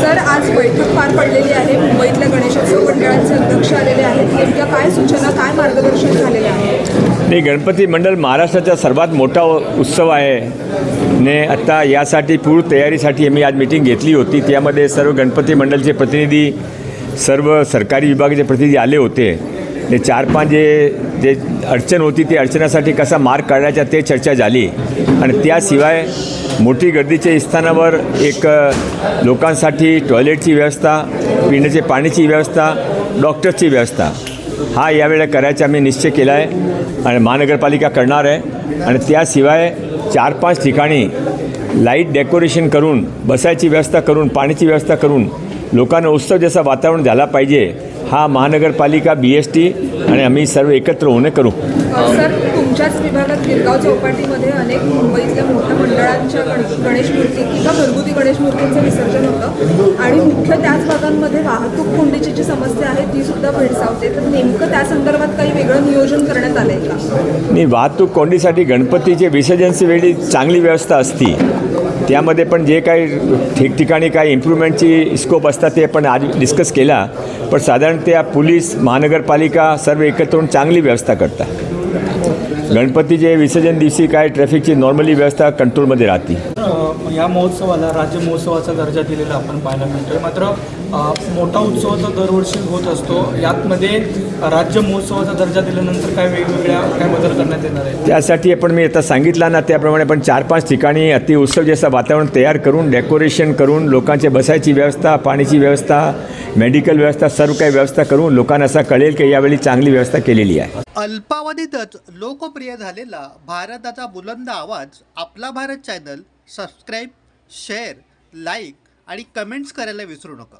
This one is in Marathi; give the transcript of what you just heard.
सर आज बैठक पार पडलेली आहे. मुंबईतल्या गणेशोत्सव मंडळांचे अध्यक्ष आलेले आहेत. नेमक्या काय सूचना काय मार्गदर्शन झालेले आहे? नाही गणपती मंडळ महाराष्ट्राचा सर्वात मोठा उत्सव आहे. ने आत्ता यासाठी पूर्ण तयारीसाठी आम्ही आज मिटिंग घेतली होती. त्यामध्ये सर्व गणपती मंडळचे प्रतिनिधी सर्व सरकारी विभागाचे प्रतिनिधी आले होते. ते चार पाच जे जे अडचण होती ती अडचणासाठी कसा मार्ग काढायचा ते चर्चा झाली. आणि त्याशिवाय मोठी गर्दीच्या स्थानावर एक लोकांसाठी टॉयलेटची व्यवस्था पिण्याचे पाण्याची व्यवस्था डॉक्टर्सची व्यवस्था. हा यावेळेला करायचा आम्ही निश्चय केला आहे आणि महानगरपालिका करणार आहे. आणि त्याशिवाय चार पाच ठिकाणी लाइट डेकोरेशन करून बसायची व्यवस्था करून पाण्याची व्यवस्था करून लोकांना उत्सव जसं वातावरण झाला पाहिजे हा महानगरपालिका बी एस टी आणि आम्ही सर्व एकत्र होणे करू. सर तुमच्याच विभागात गिरगाव चौपाटीमध्ये अनेक मुंबईतल्या मोठ्या मंडळांच्या गणेश मूर्ती किंवा घरगुती गणेश मूर्तींचं विसर्जन होतं. आणि मुख्य त्याच भागांमध्ये वाहतूक कोंडीची जी समस्या आहे ती सुद्धा भेडसावते. तर नेमकं त्या संदर्भात काही वेगळं नियोजन करण्यात आलं आहे का? नाही वाहतूक कोंडीसाठी गणपतीचे विसर्जनची वेळी चांगली व्यवस्था असती. त्यामध्ये पण जे काही ठिकठिकाणी काही इम्प्रूव्हमेंटची स्कोप असतात ते आपण आज डिस्कस केला. पण साधारणतः पोलीस महानगरपालिका सर्व एकत्र चांगली व्यवस्था करतात. गणपतीचे विसर्जन दिवशी काय ट्रॅफिकची नॉर्मली व्यवस्था कंट्रोलमध्ये राहते. या महोत्सवाला राज्य महोत्सवाचा दर्जा दिलेला आपण पाहायला मिळतोय. मात्र मोठा उत्सव तर दरवर्षी होत असतो. यातमध्ये राज्य महोत्सवाचा दर्जा दिल्यानंतर काय वेगवेगळ्या काय बदल करण्यात येणार आहे त्यासाठी आपण मी आता सांगितलं ना त्याप्रमाणे आपण चार पाच ठिकाणी अति उत्सव जसं वातावरण तयार करून डेकोरेशन करून लोकांचे बसायची व्यवस्था पाण्याची व्यवस्था मेडिकल व्यवस्था सर्व काही व्यवस्था करून लोकांना असं कळेल की यावेळी चांगली व्यवस्था केलेली आहे. अल्पावधीतच लोकप्रिय झालेला भारताचा बुलंद आवाज आपला Bharat channel subscribe share like आणि कमेंट्स करायला विसरू नका.